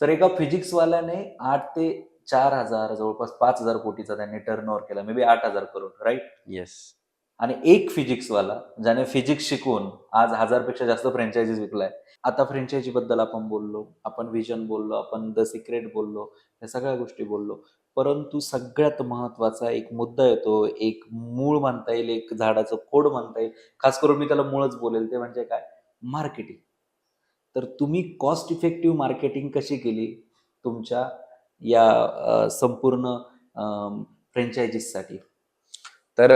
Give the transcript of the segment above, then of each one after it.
Sir एका फिजिक्सवाल्याने आठ ते चार हजार जवळपास पाच हजार कोटीचा त्यांनी टर्न ओव्हर केला. मे बी आठ हजार करोड राईट येस आणि एक फिजिक्सवाला ज्याने फिजिक्स शिकून आज हजारपेक्षा जास्त फ्रँचायझीज विकलाय. आता फ्रँचायझी बद्दल आपण बोललो आपण विजन बोललो आपण द सिक्रेट बोललो या सगळ्या गोष्टी बोललो. परंतु सगळ्यात महत्त्वाचा एक मुद्दा येतो एक मूळ म्हणता येईल एक झाडाचं खोड म्हणता येईल. खास करून मी त्याला मूळच बोलेल ते म्हणजे काय? मार्केटिंग तर तुम्ही कॉस्ट इफेक्टिव्ह मार्केटिंग कशी केली तुमच्या या संपूर्ण फ्रँचायझीसाठी तर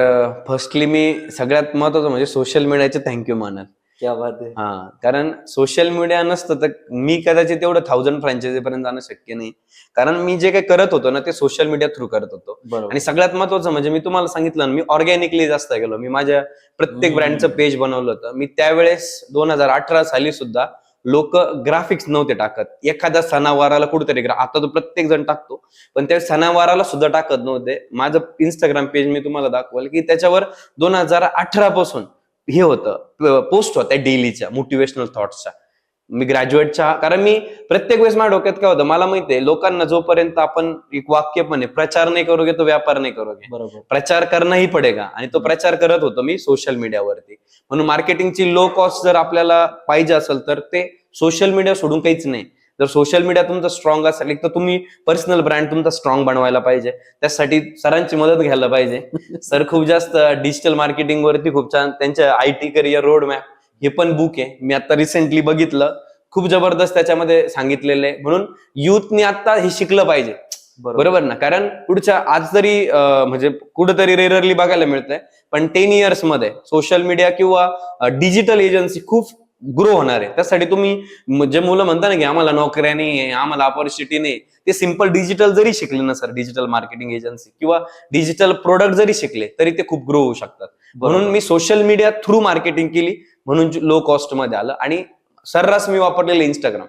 फर्स्टली मी सगळ्यात महत्वाचं म्हणजे सोशल मीडियाचे थँक्यू मानत क्या बात आहे. हा कारण सोशल मीडिया नसतं तर मी कदाचित एवढं थाउजंड फ्रँचायझी पर्यंत जाणं शक्य नाही. कारण मी जे काही करत होतो ना ते सोशल मीडिया थ्रू करत होतो. आणि सगळ्यात महत्वाचं म्हणजे मी तुम्हाला सांगितलं मी ऑर्गॅनिकली जास्त गेलो. मी माझ्या प्रत्येक. ब्रँडचं पेज बनवलं होतं. मी त्यावेळेस दोन हजार अठरा साली सुद्धा लोक ग्राफिक्स नव्हते टाकत. एखाद्या सणावाराला कुठेतरी आता तो प्रत्येक जण टाकतो. पण त्या सणावाराला सुद्धा टाकत नव्हते. माझं इंस्टाग्राम पेज मी तुम्हाला दाखवलं की त्याच्यावर दोन हजार अठरा पासून हे होतं पोस्ट होत्या डेलीच्या मोटिवेशनल थॉट्सच्या मी ग्रॅज्युएटच्या कारण मी प्रत्येक वेळेस माझ्या डोक्यात काय होतं मला माहितीये लोकांना जोपर्यंत आपण एक वाक्य पण आहे प्रचार नाही करोगे तो व्यापार नाही करोगे बरोबर. प्रचार करणं ही पडेगा आणि तो प्रचार करत होतो मी सोशल मीडियावरती म्हणून मार्केटिंगची लो कॉस्ट जर आपल्याला पाहिजे असेल तर ते सोशल मीडिया सोडून काहीच नाही. जर सोशल मीडिया तुमचं स्ट्रॉंग असेल एक तर तुम्ही पर्सनल ब्रँड तुमचा स्ट्रॉंग बनवायला पाहिजे. त्यासाठी सरांची मदत घ्यायला पाहिजे. सर खूप जास्त डिजिटल मार्केटिंग वरती खूप छान त्यांच्या I T career road map हे पण बुक आहे. मी आता रिसेंटली बघितलं. खूप जबरदस्त त्याच्यामध्ये सांगितलेलं आहे. म्हणून युथने आता हे शिकलं पाहिजे. बरोबर. ना? कारण पुढच्या आज अं, म्हणजे कुठेतरी रेअरली बघायला मिळतंय. पण टेन इयर्समध्ये सोशल मीडिया किंवा डिजिटल एजन्सी खूप ग्रो होणार आहे. त्यासाठी तुम्ही जे मुलं म्हणता ना की आम्हाला नोकऱ्या नाही आहे आम्हाला ऑपॉर्च्युनिटी नाही ते सिंपल डिजिटल जरी शिकले ना सर डिजिटल मार्केटिंग एजन्सी किंवा डिजिटल प्रोडक्ट जरी शिकले तरी ते खूप ग्रो होऊ शकतात. म्हणून मी सोशल मीडिया थ्रू मार्केटिंग केली म्हणून लो कॉस्टमध्ये आलं. आणि सर्रास मी वापरलेलं इंस्टाग्राम